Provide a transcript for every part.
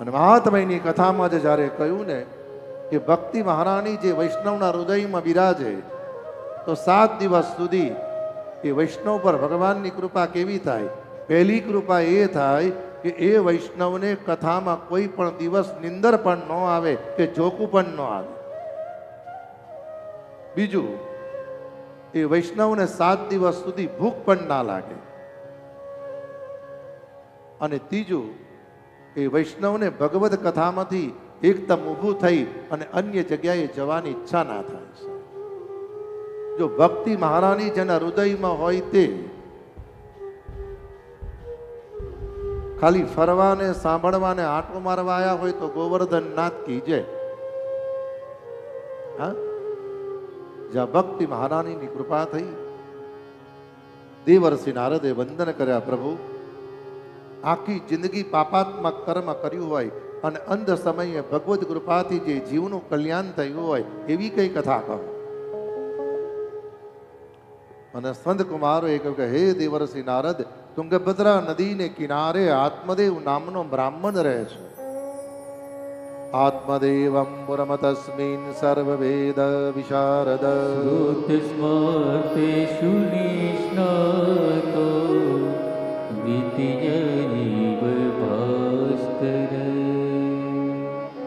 અને મહાત્મયની કથામાં જ જ્યારે કહ્યું ને કે ભક્તિ મહારાણી જે વૈષ્ણવના હૃદયમાં બિરાજે, તો સાત દિવસ સુધી એ વૈષ્ણવ પર ભગવાનની કૃપા કેવી થાય? પહેલી કૃપા એ થાય કે એ વૈષ્ણવને કથામાં કોઈ પણ દિવસ નિંદર પણ ન આવે કે જોકું પણ ન આવે. બીજું, એ વૈષ્ણવને સાત દિવસ સુધી ભૂખ પણ ના લાગે. અને ત્રીજું એ વૈષ્ણવને ભગવદ્ કથામાંથી એકદમ ઊભું થઈ અને અન્ય જગ્યાએ જવાની ઈચ્છા ના થાય જો ભક્તિ મહારાણી જેના હૃદયમાં હોય તે ખાલી ફરવાને, સાંભળવાને આંટો મારવા આવ્યા હોય તો ગોવર્ધન નાથ કીજે. હા? જ્યાં ભક્તિ મહારાણીની કૃપા થઈ. દેવર્ષિ નારદે વંદન કર્યા પ્રભુ. આખી જિંદગી પાપાત્મક કર્મ કર્યું હોય અને અંધ સમયે ભગવદ્ કૃપાથી જે જીવનું કલ્યાણ થયું હોય એવી કઈ કથા કહો? અને સંત એ કહ્યું કે, હે દેવર્ષિ નારદ, તુંગભદ્રા નદીને કિનારે આત્મદેવ નામનો બ્રાહ્મણ રહે છે. આત્મદેવમ પુરમતસ્મિન સર્વવેદ વિશારદ. ભાસ્કર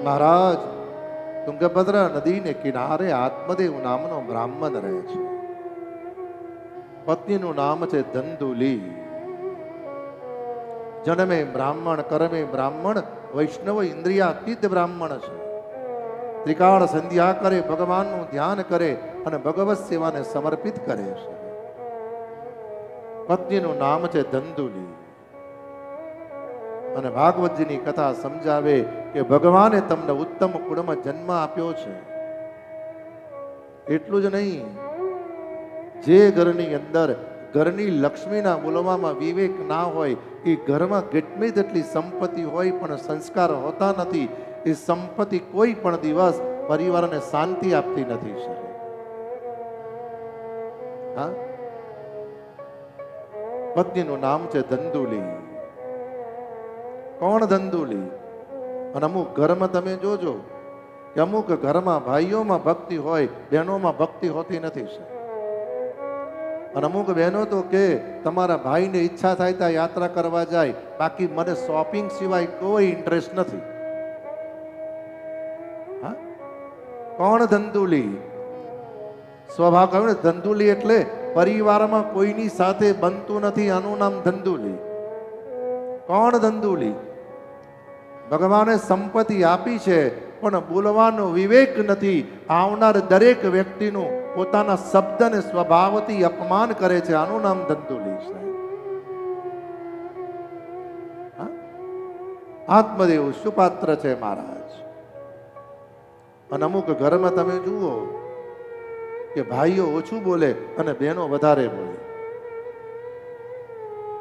મહારાજ તુંગભદ્રા નદીને કિનારે આત્મદેવ નામનો બ્રાહ્મણ રહે છે પત્નીનું નામ છે ધંધુલી જન્મે બ્રાહ્મણ કરમે બ્રાહ્મણ વૈષ્ણવ ઇન્દ્રિયાતીત બ્રાહ્મણ છે ત્રિકાળ સંધ્યા કરે ભગવાનનું ધ્યાન કરે અને ભગવત સેવાને સમર્પિત કરે છે પત્નીનું નામ છે ધંધુલી અને ભાગવતજીની કથા સમજાવે કે ભગવાને તમને ઉત્તમ કુળમાં જન્મ આપ્યો છે. એટલું જ નહીં, જે ઘરની અંદર ઘરની લક્ષ્મીના બોલવામાં વિવેક ના હોય, એ ઘરમાં કેટલી જેટલી સંપત્તિ હોય પણ સંસ્કાર હોતા નથી, એ સંપત્તિ કોઈ પણ દિવસ પરિવારને શાંતિ આપતી નથી હા? પત્નીનું નામ છે ધંધુલી. કોણ ધંધુલી? અને અમુક ઘરમાં તમે જોજો કે અમુક ઘરમાં ભાઈઓમાં ભક્તિ હોય, બહેનોમાં ભક્તિ હોતી નથી અને અમુક બહેનો તો કે તમારા ભાઈને ઈચ્છા થાય ત્યાં યાત્રા કરવા જાય, બાકી મને શોપિંગ સિવાય કોઈ ઇન્ટરેસ્ટ નથી. કોણ ધંધુલી? સ્વભાવ કહ્યું ને, ધંધુલી એટલે પરિવારમાં કોઈની સાથે બનતું નથી, આનું નામ ધંધુલી. કોણ ધંધુલી? ભગવાને સંપત્તિ આપી છે, પણ બોલવાનો વિવેક નથી. આવનાર દરેક વ્યક્તિનું પોતાના શબ્દને સ્વભાવથી અપમાન કરે છે. આનું નામ ધંધુલી છે? આત્મદેવ સુપાત્ર છે મહારાજ. અને અમુક ઘરમાં તમે જુઓ કે ભાઈઓ ઓછું બોલે અને બહેનો વધારે બોલે.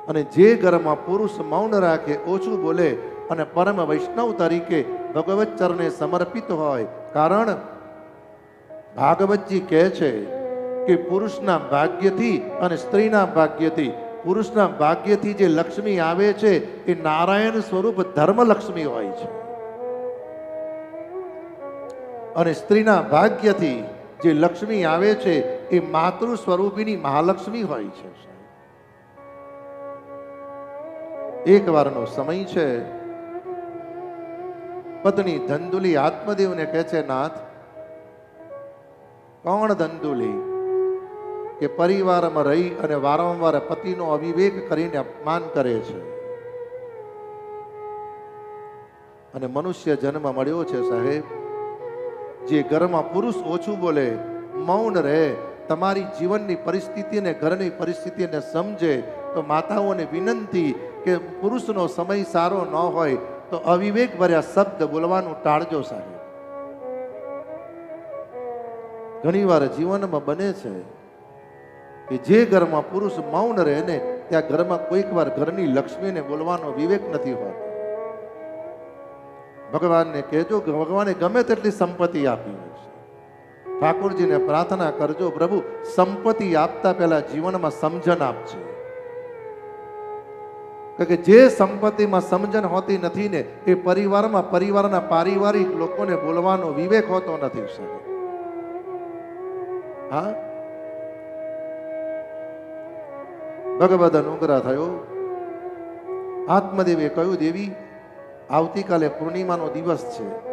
અને જે ઘરમાં પુરુષ મૌન રાખે, ઓછું બોલે અને પરમ વૈષ્ણવ તરીકે ભગવત ચરણે સમર્પિત હોય. કારણ ભાગવતજી કહે છે કે પુરુષના ભાગ્યથી અને સ્ત્રીના ભાગ્યથી, પુરુષના ભાગ્યથી જે લક્ષ્મી આવે છે, એ નારાયણ સ્વરૂપ ધર્મ લક્ષ્મી હોય છે. અને સ્ત્રીના ભાગ્યથી જે લક્ષ્મી આવે છે, એ માતૃ સ્વરૂપીની મહાલક્ષ્મી હોય છે એક વારનો સમય છે. પત્ની ધંધુલી આત્મદેવને કહે છે, નાથ, કોણ ધંધુલી કે પરિવારમાં રહી અને વારંવાર પતિનો અવિવેક કરીને અપમાન કરે છે? અને મનુષ્ય જન્મ મળ્યો છે, સાહેબ. જે ઘરમાં પુરુષ ઓછું બોલે, મૌન રહે, તમારી જીવનની પરિસ્થિતિને ઘરની પરિસ્થિતિને સમજે, તો માતાઓને વિનંતી કે પુરુષનો સમય સારો ન હોય, તો અવિવેક ભર્યા શબ્દ બોલવાનું ટાળજો સાહેબ. ઘણીવાર જીવનમાં બને છે કે જે ઘરમાં પુરુષ મૌન રહે ને, ત્યાં ઘરમાં કોઈક વાર ઘરની લક્ષ્મીને બોલવાનો વિવેક નથી હોતો. ભગવાનને કહેજો કે ભગવાને ગમે તેટલી સંપત્તિ આપી છે. ઠાકોરજીને પ્રાર્થના કરજો પ્રભુ, સંપત્તિ આપતા પહેલા જીવનમાં સમજણ આપજો. કે જે સંપત્તિમાં સમજણ હોતી નથી ને, એ પરિવારમાં પરિવારના પારિવારિક લોકોને બોલવાનો વિવેક હોતો નથી સર હા? ભગવદ અનુગ્રહ થયો. આત્મદેવે કહ્યું, દેવી આવતીકાલે પૂર્ણિમાનો દિવસ છે.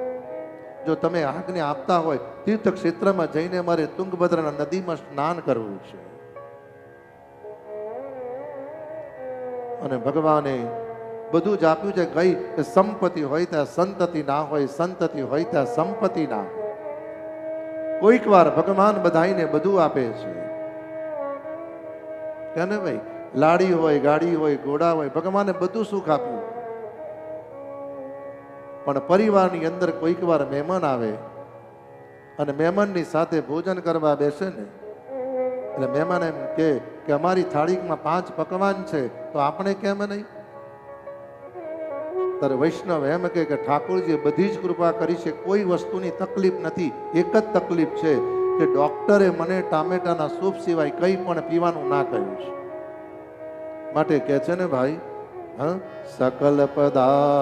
જો તમે આજ્ઞા આપતા હોય તીર્થ ક્ષેત્રમાં જઈને મારે તુંગભદ્રના નદીમાં સ્નાન કરવું છે. અને ભગવાને બધું જ આપ્યું છે કઈ કે સંપત્તિ હોય ત્યાં સંતતિ ના હોય, સંતતિ હોય ત્યાં સંપત્તિ ના હોય. કોઈક વાર ભગવાન બધાઈને બધું આપે છે. કે ભાઈ? લાડી હોય, ગાડી હોય, ઘોડા હોય, ભગવાને બધું સુખ આપ્યું. પણ પરિવારની અંદર કોઈક વાર મહેમાન આવે અને મહેમાનની સાથે ભોજન કરવા બેસે ને, એટલે મહેમાન એમ કે કે અમારી થાળીમાં પાંચ પકવાન છે, તો આપણે કેમ નહીં? ત્યારે વૈષ્ણવ એમ કહે કે ઠાકોરજીએ બધી જ કૃપા કરી છે, કોઈ વસ્તુની તકલીફ નથી, એક જ તકલીફ છે કે ડોક્ટરે મને ટામેટાના સૂપ સિવાય કંઈ પણ પીવાનું ના કહ્યું છે. માટે કહે છે ને ભાઈ, હા, સકલ પદા